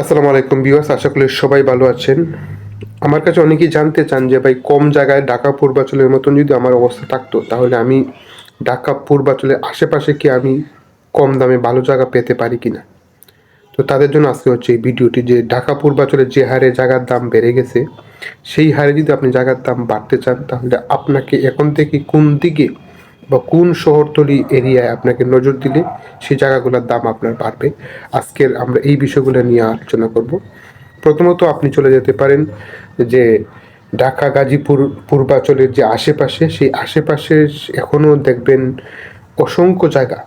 আসসালামু আলাইকুম বিওয়াস আশা করি সবাই ভালো আছেন। আমার কাছে অনেকেই জানতে চান যে, ভাই, কম জায়গায় ঢাকা পূর্বাচলের মতন যদি আমার অবস্থা থাকতো, তাহলে আমি ঢাকা পূর্বাচলের আশেপাশে কি আমি কম দামে ভালো জায়গা পেতে পারি কি না তো তাদের জন্য আজকে হচ্ছে এই ভিডিওটি যে, ঢাকা পূর্বাচলের যে হারে জায়গার দাম বেড়ে গেছে, সেই হারে যদি আপনি জায়গার দাম বাড়তে চান, তাহলে আপনাকে এখন থেকে কোন দিকে বা কোন শহরতলি এরিয়ায় আপনাকে নজর দিলে সেই জায়গাগুলোর দাম আপনার বাড়বে। আজকের আমরা এই বিষয়গুলো নিয়ে আলোচনা করব। প্রথমত আপনি চলে যেতে পারেন যে ঢাকা, গাজীপুর, পূর্বাচলের যে আশেপাশে, সেই আশেপাশে এখনও দেখবেন অসংখ্য জায়গা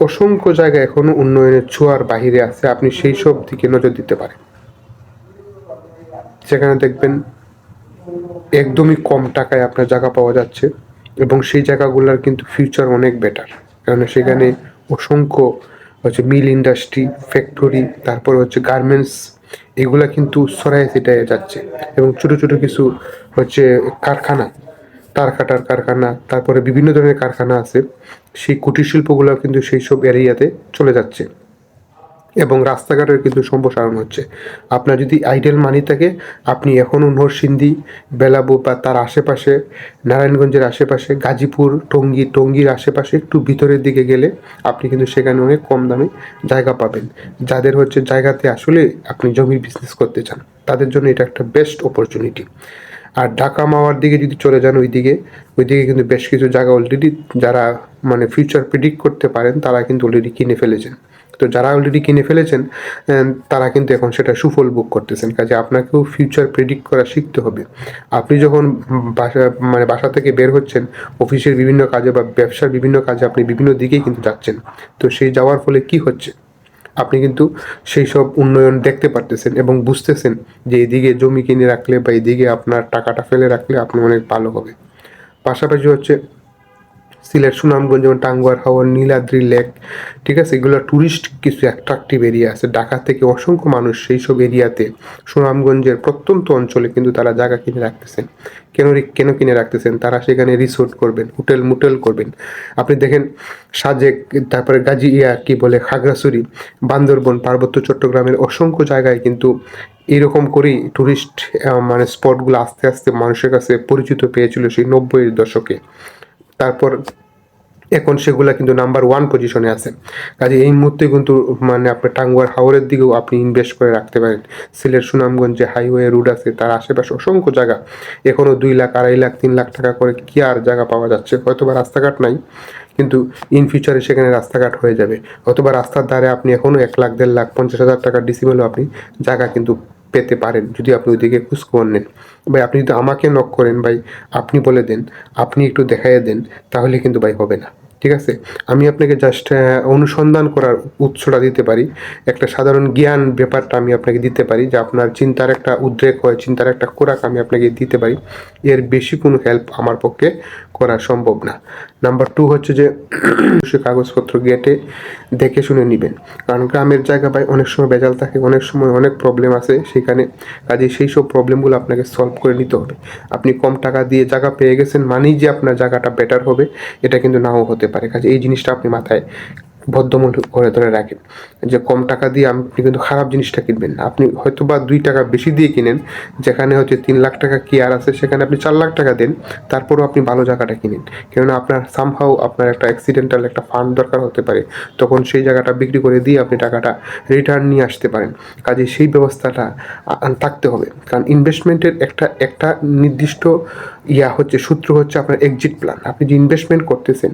অসংখ্য জায়গা এখনও উন্নয়নের ছোঁয়ার বাহিরে আছে। আপনি সেই সব দিকে নজর দিতে পারেন। সেখানে দেখবেন একদমই কম টাকায় আপনার জায়গা পাওয়া যাচ্ছে। এবং সেই জায়গাগুলোর কিন্তু ফিউচার অনেক বেটার কারণ সেখানে অসংখ্য হচ্ছে মিল ইন্ডাস্ট্রি ফ্যাক্টরি তারপর হচ্ছে গার্মেন্টস এগুলা কিন্তু সরাই সেটাই যাচ্ছে। এবং ছোটো ছোটো কিছু হচ্ছে কারখানা, তার কাটার কারখানা, তারপরে বিভিন্ন ধরনের কারখানা আছে, সেই কুটির শিল্পগুলো কিন্তু সেই সব এরিয়াতে চলে যাচ্ছে। এবং রাস্তাঘাটের কিন্তু সম্প্রসারণ হচ্ছে। আপনার যদি আইডেল মানি থাকে, আপনি এখনও নরসিংদী, বেলাবু বা তার আশেপাশে, নারায়ণগঞ্জের আশেপাশে, গাজীপুর, টঙ্গী, টঙ্গীর আশেপাশে একটু ভিতরের দিকে গেলে আপনি কিন্তু সেখানে অনেক কম দামে জায়গা পাবেন। যাদের হচ্ছে জায়গাতে আসলে আপনি জমির বিজনেস করতে চান, তাদের জন্য এটা একটা বেস্ট অপরচুনিটি আর ঢাকা মাওয়ার দিকে যদি চলে যান ওইদিকে ওইদিকে কিন্তু বেশ কিছু জায়গা অলরেডি যারা মানে ফিউচার প্রিডিক্ট করতে পারেন, তারা কিন্তু অলরেডি কিনে ফেলেছেন। তো যারা অলরেডি কিনে ফেলেছেন তারা কিন্তু এখন সেটা সুফল বুক করতেছেন। কাজে আপনাকেও ফিউচার প্রেডিক্ট করা শিখতে হবে। আপনি যখন বাসা মানে বাসা থেকে বের হচ্ছেন অফিসের বিভিন্ন কাজে বা ব্যবসার বিভিন্ন কাজে আপনি বিভিন্ন দিকেই কিন্তু যাচ্ছেন। তো সেই যাওয়ার ফলে কি হচ্ছে? আপনি কিন্তু সেই সব উন্নয়ন দেখতে পারতেছেন এবং বুঝতেছেন যে এদিকে জমি কিনে রাখলে বা এদিকে আপনার টাকাটা ফেলে রাখলে আপনি অনেক ভালো হবে। পাশাপাশি হচ্ছে সিলেট, সুনামগঞ্জ যেমন টাঙ্গুয়ার হাওয়ার নীলাদ্রি লেক, ঠিক আছে? এগুলো ট্যুরিস্ট কিছু অ্যাট্রাকটিভ এরিয়া আছে। ঢাকা থেকে অসংখ্য মানুষ সেই সব এরিয়াতে সুনামগঞ্জের প্রত্যন্ত অঞ্চলে কিন্তু তারা জায়গা কিনে রাখতেছেন। কেন কেন কিনে রাখতেছেন? তারা সেখানে রিসোর্ট করবেন হোটেল মুটেল করবেন। আপনি দেখেন সাজেক, তারপরে গাজী ইয়া, কি বলে, খাগড়াছড়ি, বান্দরবন, পার্বত্য চট্টগ্রামের অসংখ্য জায়গায় কিন্তু এরকম করেই ট্যুরিস্ট মানে স্পটগুলো আস্তে আস্তে মানুষের কাছে পরিচিত পেয়েছিল সেই নব্বইয়ের দশকে। তারপর এখন সেগুলা কিন্তু নাম্বার ওয়ান পজিশনে আছে। কাজে এই মুহূর্তে কিন্তু মানে আপনার টাঙ্গুয়ার হাওরের দিকেও আপনি ইনভেস্ট করে রাখতে পারেন। সিলেট, সুনামগঞ্জ যে হাইওয়ে রুট আছে, তার আশেপাশে অসংখ্য জায়গা। এখনও দুই লাখ, আড়াই লাখ, তিন লাখ টাকা করে কি আর জায়গা পাওয়া যাচ্ছে? হয়তো বা রাস্তাঘাট নাই, কিন্তু ইন ফিউচারে সেখানে রাস্তাঘাট হয়ে যাবে। অথবা রাস্তার ধারে আপনি এখনও এক লাখ, দেড় লাখ, পঞ্চাশ হাজার টাকার ডিসিমেলও আপনি জায়গা কিন্তু পেতে পারেন, যদি আপনি ওইদিকে খোঁজখবর নেন। ভাই, আপনি যদি আমাকে নক করেন, ভাই, আপনি বলে দেন, আপনি একটু দেখাইয়ে দেন, তাহলে কিন্তু ভাই হবে না। ঠিক আছে? আমি আপনাকে জাস্ট অনুসন্ধান করার উৎসটা দিতে পারি। একটা সাধারণ জ্ঞান ব্যাপারটা আমি আপনাকে দিতে পারি, যে আপনার চিন্তার একটা উদ্রেক হয়, চিন্তার একটা খোরাক আমি আপনাকে দিতে পারি। এর বেশি কোনো হেল্প আমার পক্ষে করা সম্ভব না। নাম্বার টু হচ্ছে যে, সে কাগজপত্র গেটে দেখে শুনে নেবেন। কারণ গ্রামের জায়গা বাই অনেক সময় বেজাল থাকে, অনেক সময় অনেক প্রবলেম আছে সেখানে। কাজে সেই সব প্রবলেমগুলো আপনাকে সলভ করে নিতে হবে। আপনি কম টাকা দিয়ে জায়গা পেয়ে গেছেন, মানেই যে আপনার জায়গাটা বেটার হবে, এটা কিন্তু নাও হতে পারে। কাজে এই জিনিসটা আপনি মাথায় বদ্ধমূল করে ধরে রাখেন। যে কম টাকা দিয়ে আপনি কিন্তু খারাপ জিনিসটা কিনবেন না। আপনি হয়তো বা দুই টাকা বেশি দিয়ে কিনেন, যেখানে হচ্ছে তিন লাখ টাকা কেয়ার আছে, সেখানে আপনি চার লাখ টাকা দেন, তারপরেও আপনি ভালো জায়গাটা কিনেন। কেননা আপনার সামহাও আপনার একটা অ্যাক্সিডেন্টাল একটা ফান্ড দরকার হতে পারে। তখন সেই জায়গাটা বিক্রি করে দিয়ে আপনি টাকাটা রিটার্ন নিয়ে আসতে পারেন। কাজে সেই ব্যবস্থাটা থাকতে হবে। কারণ ইনভেস্টমেন্টের একটা একটা নির্দিষ্ট ইয়া হচ্ছে, সূত্র হচ্ছে আপনার এক্সিট প্ল্যান আপনি যে ইনভেস্টমেন্ট করতেছেন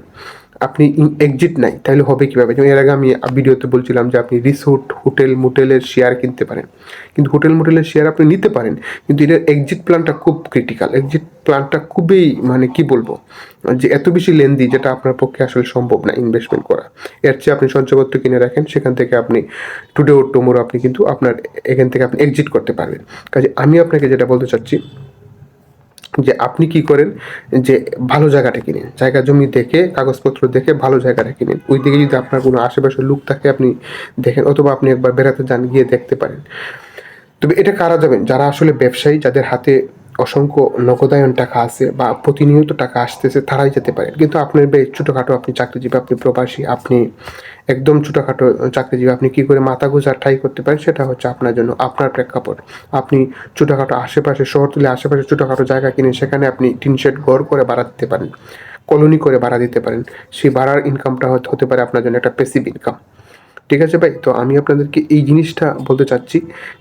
আপনি এক্সিট নাই, তাহলে হবে কীভাবে? যেমন এর আগে আমি ভিডিওতে বলছিলাম যে আপনি রিসোর্ট হোটেল মোটেলের শেয়ার কিনতে পারেন। কিন্তু হোটেল মোটেলের শেয়ার আপনি নিতে পারেন, কিন্তু এটার এক্সিট প্ল্যানটা খুব ক্রিটিক্যাল এক্সিট প্ল্যানটা খুবই মানে কি বলব? যে এত বেশি লেন্দি যেটা আপনার পক্ষে আসলে সম্ভব না ইনভেস্টমেন্ট করা। এর চেয়ে আপনি সঞ্চয়পত্র কিনে রাখেন, সেখান থেকে আপনি টুডে ওর টুমোরো আপনি কিন্তু আপনার, এখান থেকে আপনি এক্সিট করতে পারবেন। কাজে আমি আপনাকে যেটা বলতে চাচ্ছি যে আপনি কি করেন? যে ভালো জায়গাটা কিনেন। জায়গা জমি দেখে, কাগজপত্র দেখে ভালো জায়গাটা কিনেন। ওই দিকে যদি আপনার কোনো আশেপাশের লুক থাকে, আপনি দেখেন অথবা আপনি একবার বেড়াতে যান, গিয়ে দেখতে পারেন। তবে এটা কারা যাবেন? যারা আসলে ব্যবসায়ী, যাদের হাতে অসংখ্য নগদায়ন টাকা আছে বা প্রতিনিয়ত টাকা আসতেছে, তারাই যেতে পারেন কিন্তু আপনার বেশ ছোটোখাটো আপনি চাকরিজীবী, আপনি প্রবাসী, আপনি একদম ছোটোখাটো চাকরিজীবী, আপনি কী করে মাথা গুজার ঠাই করতে পারেন, সেটা হচ্ছে আপনার জন্য, আপনার প্রেক্ষাপট। আপনি ছোটোখাটো আশেপাশে, শহরতলি আশেপাশে ছোটোখাটো জায়গা কিনে সেখানে আপনি টিন শেড ঘর করে ভাড়া দিতে পারেন, কলোনি করে ভাড়া দিতে পারেন। সেই ভাড়ার ইনকামটা হতে পারে আপনার জন্য একটা পেসিভ ইনকাম ঠিক আছে ভাই? তো আমি আপনাদেরকে এই জিনিসটা বলতে চাচ্ছি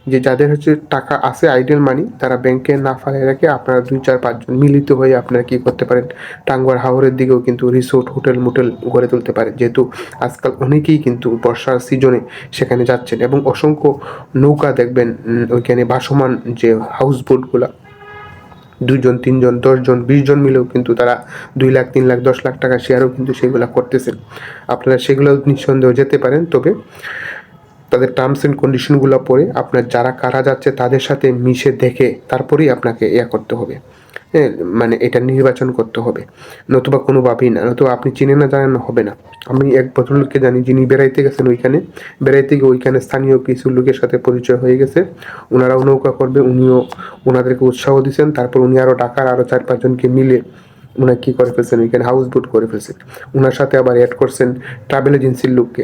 যে যাদের হচ্ছে টাকা আছে আইডিয়াল মানি তারা ব্যাংকে না ফালাই রাখে আপনারা দুই, চার পাঁচজন মিলিত হয়ে আপনারা কী করতে পারেন? টাঙ্গুয়ার হাওরের দিকেও কিন্তু রিসোর্ট হোটেল মোটেল গড়ে তুলতে পারেন যেহেতু আজকাল অনেকেই কিন্তু বর্ষার সিজনে সেখানে যাচ্ছেন এবং অসংখ্য নৌকা দেখবেন ওইখানে ভাসমান যে হাউস বোটগুলা দুজন তিনজন, দশজন বিশ জন মিলেও কিন্তু তারা দুই লাখ, তিন লাখ, দশ লাখ টাকা শেয়ারও কিন্তু সেগুলো করতেছেন। আপনারা সেগুলো নিঃসন্দেহ যেতে পারেন, তবে তাদের টার্মস অ্যান্ড কন্ডিশনগুলো পড়ে আপনার যারা কারা যাচ্ছে তাদের সাথে মিশে দেখে তারপরেই আপনাকে ইয়া করতে হবে। মানে এটা নির্বাচন করতে হবে। নতুবা কোনোভাবেই না, নতুবা আপনি চিনে না জানেন না, হবে না। আমি এক ভদ্রলোককে জানি, যিনি বেড়াইতে গেছেন ওইখানে। বেড়াইতে গিয়ে ওইখানে স্থানীয় কিছু লোকের সাথে পরিচয় হয়ে গেছে। ওনারাও নৌকা করবে, উনিও ওনাদেরকে উৎসাহ দিয়েছেন তারপর উনি আরও ডাকার আরও চার পাঁচজনকে মিলে ওনার কী করে ফেলছেন ওইখানে হাউস বোট করে ফেলছেন ওনার সাথে আবার অ্যাড করছেন ট্রাভেল এজেন্সির লোককে।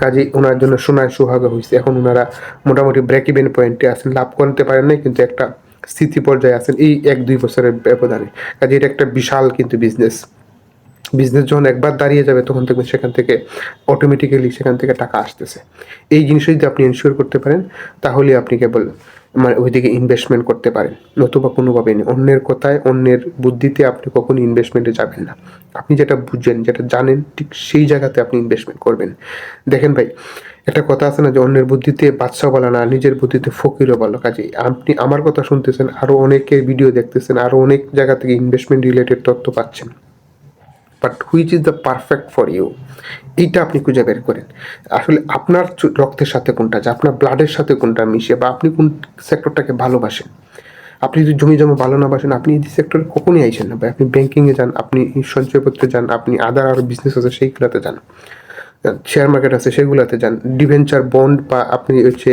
কাজেই ওনার জন্য সোনায় সোহাগা হয়েছে এখন ওনারা মোটামুটি ব্রেক ইভেন পয়েন্টে আছেন। লাভ করতে পারেন নাই, কিন্তু একটা স্থিতি পর্যায়ে আছেন এই এক দুই বছরের ব্যবধানে। কাজে এটা একটা বিশাল কিন্তু বিজনেস বিজনেস যখন একবার দাঁড়িয়ে যাবে, তখন দেখবেন সেখান থেকে অটোমেটিক্যালি সেখান থেকে টাকা আসতেছে। এই জিনিসটা যদি আপনি এনশিওর করতে পারেন, তাহলে আপনি কেবল মানে ওইদিকে ইনভেস্টমেন্ট করতে পারেন। নতুবা কোনোভাবে নেই। অন্যের কথায়, অন্যের বুদ্ধিতে আপনি কখনো ইনভেস্টমেন্টে যাবেন না। আপনি যেটা বুঝেন, যেটা জানেন, ঠিক সেই জায়গাতে আপনি ইনভেস্টমেন্ট করবেন। দেখেন ভাই, একটা কথা আছে না যে, অন্যের বুদ্ধিতে বাদশাহ বলা না, নিজের বুদ্ধিতে ফকিরও বলো। কাজে আপনি, আমার কথা শুনতেছেন আরও অনেকের ভিডিও দেখতেছেন আরও অনেক জায়গা থেকে ইনভেস্টমেন্ট রিলেটেড তথ্য পাচ্ছেন। But which is the perfect for you এইটা আপনি খুঁজে বের করেন। আসলে আপনার রক্তের সাথে কোনটা, যে আপনার ব্লাডের সাথে কোনটা মিশে বা আপনি কোন সেক্টরটাকে ভালোবাসেন। আপনি যদি জমি জমা ভালো না বাসেন, আপনি এই সেক্টরে কখনই আইসেন না ভাই। আপনি ব্যাঙ্কিংয়ে যান, আপনি সঞ্চয়পত্রে যান, আপনি আদার আরও বিজনেস আছে সেইগুলোতে যান। শেয়ার মার্কেট আছে সেগুলোতে যান। ডিভেঞ্চার বন্ড বা আপনি হচ্ছে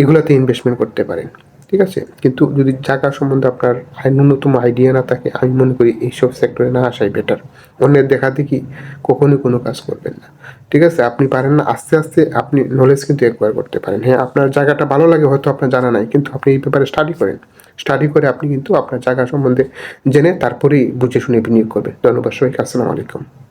এগুলাতে ইনভেস্টমেন্ট করতে পারেন। ঠিক আছে? কিন্তু যদি জায়গা সম্বন্ধে আপনার ন্যূনতম আইডিয়া না থাকে, আমি মনে করি এইসব সেক্টরে না আসাই বেটার অন্যের দেখা দেখি কখনোই কোনো কাজ করবেন না। ঠিক আছে? আপনি পারেন না, আস্তে আস্তে আপনি নলেজ কিন্তু একবার করতে পারেন। হ্যাঁ আপনার জায়গাটা ভালো লাগে হয়তো আপনার জানা নাই, কিন্তু আপনি এই ব্যাপারে স্টাডি করেন। স্টাডি করে আপনি কিন্তু আপনার জায়গা সম্বন্ধে জেনে তারপরেই বুঝে শুনে বিনিয়োগ করবেন। ধন্যবাদ সবাইকে, আসসালামু আলাইকুম।